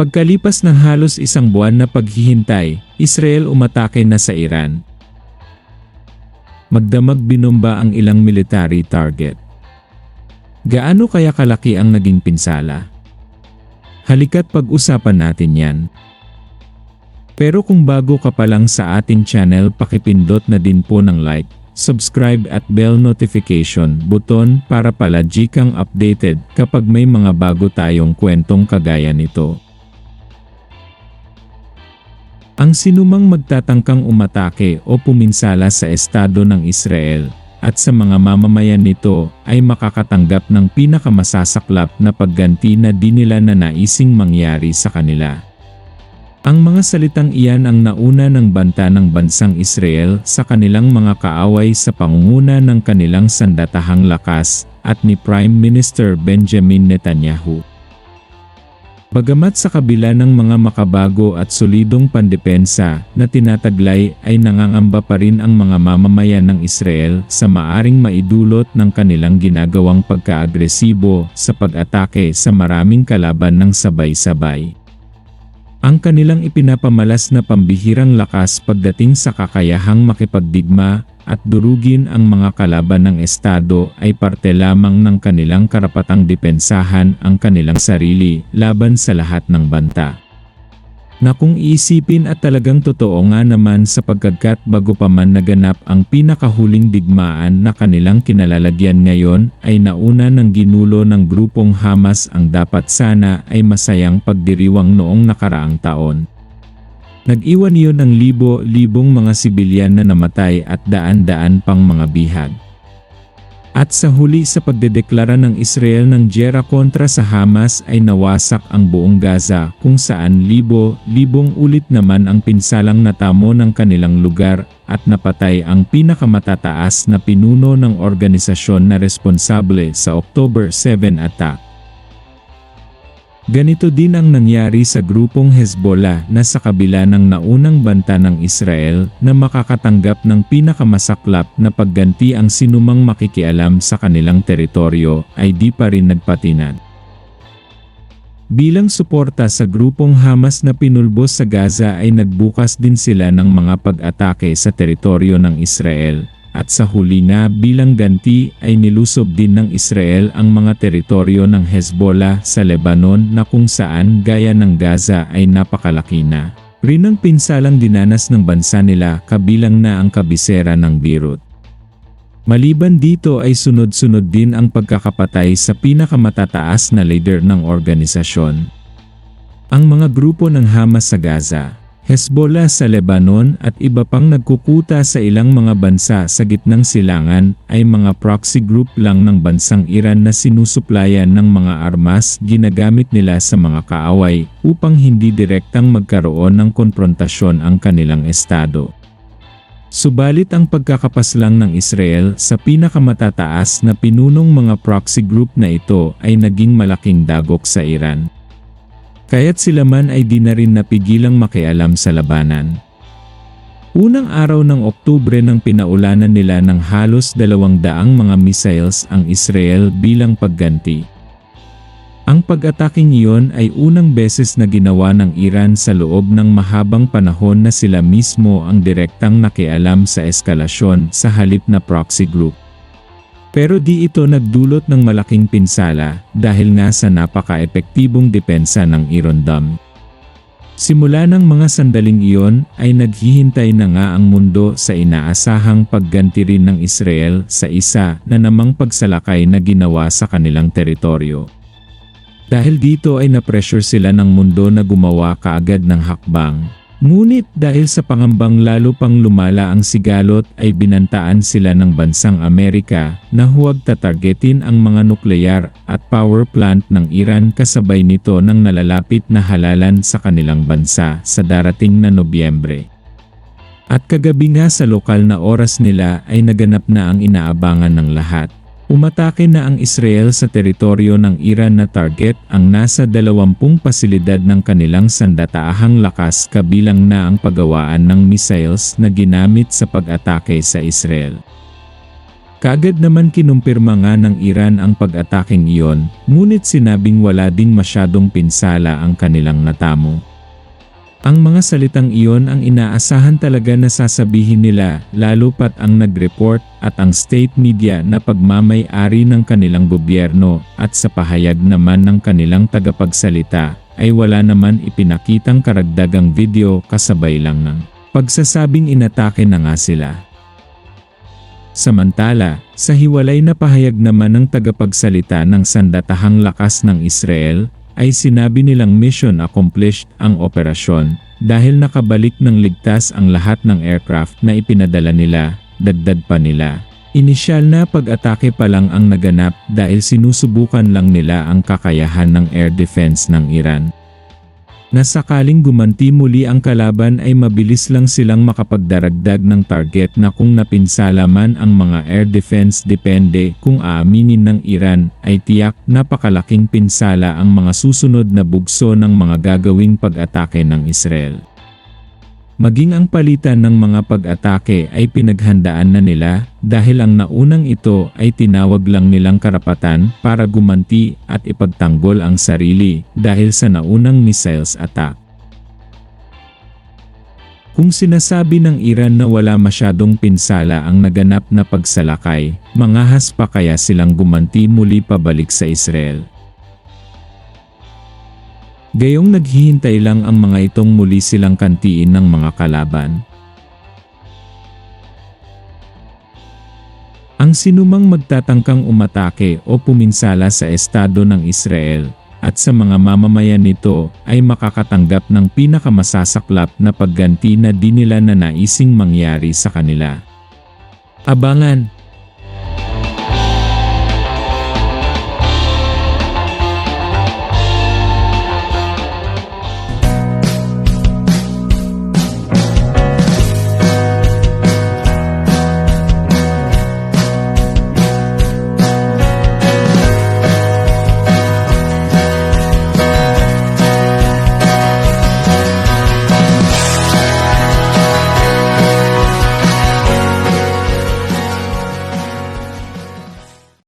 Pagkalipas ng halos isang buwan na paghihintay, Israel umatake na sa Iran. Magdamag binomba ang ilang military target. Gaano kaya kalaki ang naging pinsala? Halika't pag-usapan natin yan. Pero kung bago ka pa lang sa ating channel pakipindot na din po ng like, subscribe at bell notification button para palagi kang updated kapag may mga bago tayong kwentong kagaya nito. Ang sinumang magtatangkang umatake o puminsala sa estado ng Israel at sa mga mamamayan nito ay makakatanggap ng pinakamasasaklap na pagganti na di nila na naising mangyari sa kanila. Ang mga salitang iyan ang nauna ng banta ng bansang Israel sa kanilang mga kaaway sa pangunguna ng kanilang sandatahang lakas at ni Prime Minister Benjamin Netanyahu. Bagamat sa kabila ng mga makabago at solidong pandepensa na tinataglay ay nangangamba pa rin ang mga mamamayan ng Israel sa maaring maidulot ng kanilang ginagawang pagkaagresibo sa pag-atake sa maraming kalaban ng sabay-sabay. Ang kanilang ipinapamalas na pambihirang lakas pagdating sa kakayahang makipagdigma at durugin ang mga kalaban ng Estado ay parte lamang ng kanilang karapatang depensahan ang kanilang sarili laban sa lahat ng banta. Na kung iisipin at talagang totoo nga naman sa pagkagkat bago pa man naganap ang pinakahuling digmaan na kanilang kinalalagyan ngayon ay nauna ng ginulo ng grupong Hamas ang dapat sana ay masayang pagdiriwang noong nakaraang taon. Nag-iwan iyon ng libo-libong mga sibilyan na namatay at daan-daan pang mga bihag. At sa huli sa pagdedeklara ng Israel ng giyera kontra sa Hamas ay nawasak ang buong Gaza kung saan libo-libong ulit naman ang pinsalang natamo ng kanilang lugar at napatay ang pinakamatataas na pinuno ng organisasyon na responsable sa October 7 attack. Ganito din ang nangyari sa grupong Hezbollah na sa kabila ng naunang banta ng Israel na makakatanggap ng pinakamasaklap na pagganti ang sinumang makikialam sa kanilang teritoryo ay di pa rin nagpatinad. Bilang suporta sa grupong Hamas na pinulbos sa Gaza ay nagbukas din sila ng mga pag-atake sa teritoryo ng Israel at sa huli na bilang ganti ay nilusob din ng Israel ang mga teritoryo ng Hezbollah sa Lebanon na kung saan gaya ng Gaza ay napakalaki na. Rin ang pinsalang dinanas ng bansa nila kabilang na ang kabisera ng Beirut. Maliban dito ay sunod-sunod din ang pagkakapatay sa pinakamatataas na leader ng organisasyon. Ang mga grupo ng Hamas sa Gaza Hezbollah sa Lebanon at iba pang nagkukuta sa ilang mga bansa sa gitnang silangan ay mga proxy group lang ng bansang Iran na sinusuplayan ng mga armas ginagamit nila sa mga kaaway upang hindi direktang magkaroon ng konfrontasyon ang kanilang estado. Subalit ang pagkakapaslang ng Israel sa pinakamatataas na pinunong mga proxy group na ito ay naging malaking dagok sa Iran. Kaya't sila man ay di na rin napigilang makialam sa labanan. Unang araw ng Oktubre nang pinaulanan nila ng halos dalawang daang mga missiles ang Israel bilang pagganti. Ang pag-ataking iyon ay unang beses na ginawa ng Iran sa loob ng mahabang panahon na sila mismo ang direktang nakialam sa eskalasyon sa halip na proxy group. Pero di ito nagdulot ng malaking pinsala dahil nga sa napaka-epektibong depensa ng Iron Dome. Simula ng mga sandaling iyon ay naghihintay na nga ang mundo sa inaasahang pagganti rin ng Israel sa isa na namang pagsalakay na ginawa sa kanilang teritoryo. Dahil dito ay na-pressure sila ng mundo na gumawa kaagad ng hakbang Ngunit dahil sa pangambang lalo pang lumala ang sigalot ay binantaan sila ng bansang Amerika na huwag tatargetin ang mga nuklear at power plant ng Iran kasabay nito ng nalalapit na halalan sa kanilang bansa sa darating na Nobyembre. At kagabi nga sa lokal na oras nila ay naganap na ang inaabangan ng lahat. Umatake na ang Israel sa teritoryo ng Iran na target ang nasa 20 pasilidad ng kanilang sandataahang lakas kabilang na ang paggawaan ng missiles na ginamit sa pag-atake sa Israel. Kagad naman kinumpirma nga ng Iran ang pag-ataking iyon, ngunit sinabing wala ding masyadong pinsala ang kanilang natamo. Ang mga salitang iyon ang inaasahan talaga na sasabihin nila lalo pat ang nag-report at ang state media na pagmamay-ari ng kanilang gobyerno at sa pahayag naman ng kanilang tagapagsalita ay wala naman ipinakitang karagdagang video kasabay lang ng pagsasabing inatake na nga sila. Samantala, sa hiwalay na pahayag naman ng tagapagsalita ng sandatahang lakas ng Israel, ay sinabi nilang mission accomplished ang operasyon dahil nakabalik ng ligtas ang lahat ng aircraft na ipinadala nila, dagdag pa nila. Inisyal na pag-atake pa lang ang naganap dahil sinusubukan lang nila ang kakayahan ng air defense ng Iran na sakaling gumanti muli ang kalaban ay mabilis lang silang makapagdaragdag ng target na kung napinsala man ang mga air defense depende kung aaminin ng Iran ay tiyak napakalaking pinsala ang mga susunod na bugso ng mga gagawing pag-atake ng Israel. Maging ang palitan ng mga pag-atake ay pinaghandaan na nila dahil ang naunang ito ay tinawag lang nilang karapatan para gumanti at ipagtanggol ang sarili dahil sa naunang missiles attack. Kung sinasabi ng Iran na wala masyadong pinsala ang naganap na pagsalakay, mangahas pa kaya silang gumanti muli pabalik sa Israel. Gayong naghihintay lang ang mga itong muli silang kantiin ng mga kalaban. Ang sinumang magtatangkang umatake o puminsala sa estado ng Israel at sa mga mamamayan nito ay makakatanggap ng pinakamasasaklap na pagganti na di nila na naising mangyari sa kanila. Abangan!